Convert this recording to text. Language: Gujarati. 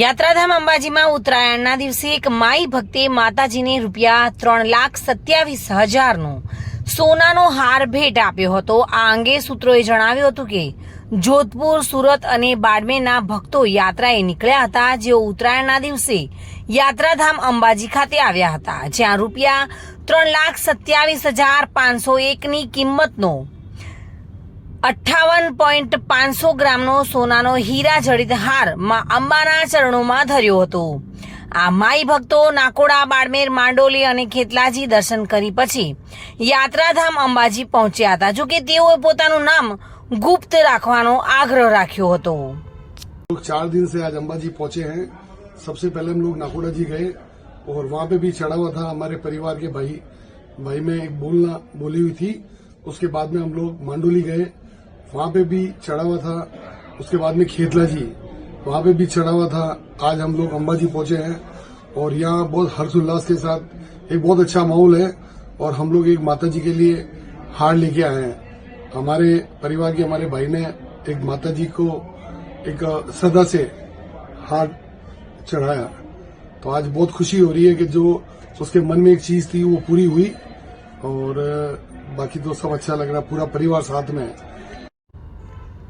યાત્રાધામ અંબાજીમાં ઉત્તરાયણના દિવસે એક માઈ ભક્તે માતાજીને રૂપિયા ત્રણ લાખ સત્યાવીસ હજારનો સોનાનો હાર ભેટ આપ્યો હતો આ અંગે સૂત્રોએ જણાવ્યું હતું કે જોધપુર સુરત અને બાડમેરના ભક્તો યાત્રાએ નીકળ્યા હતા જેઓ ઉત્તરાયણના દિવસે યાત્રાધામ અંબાજી ખાતે આવ્યા હતા જ્યાં રૂપિયા ત્રણ લાખ સત્યાવીસ હજાર પાંચસો એકની કિંમતનો 58.500 ग्राम નો સોનાનો હીરા જડેત હાર માં અંબાના ચરણોમાં ધર્યો હતો આ માઈ ભક્તો નાકોડા બાડમેર માંડોલી અને ખેતલાજી દર્શન કરી પછી યાત્રાધામ અંબાજી પહોંચ્યા હતા જો કે તેઓ પોતાનું નામ ગુપ્ત રાખવાનો આગ્રહ રાખ્યો હતો ચાર દિવસ سے આંબાજી पहुंचे हैं सबसे पहले हम लोग नाकोड़ा जी गए और वहां पे भी चढ़ावा था हमारे परिवार के भाई भाई में एक बोल ना बोली हुई थी उसके बाद में हम लोग मंडोली गए वहाँ पे भी चढ़ा हुआ था उसके बाद में खेतला जी वहां पे भी चढ़ा हुआ था आज हम लोग अम्बा जी पहुंचे हैं और यहाँ बहुत हर्षोल्लास के साथ एक बहुत अच्छा माहौल है और हम लोग एक माता जी के लिए हार लेके आए हैं हमारे परिवार के हमारे भाई ने एक माता जी को एक सदा से हार चढ़ाया तो आज बहुत खुशी हो रही है कि जो उसके मन में एक चीज थी वो पूरी हुई और बाकी तो सब अच्छा लग रहा पूरा परिवार साथ में है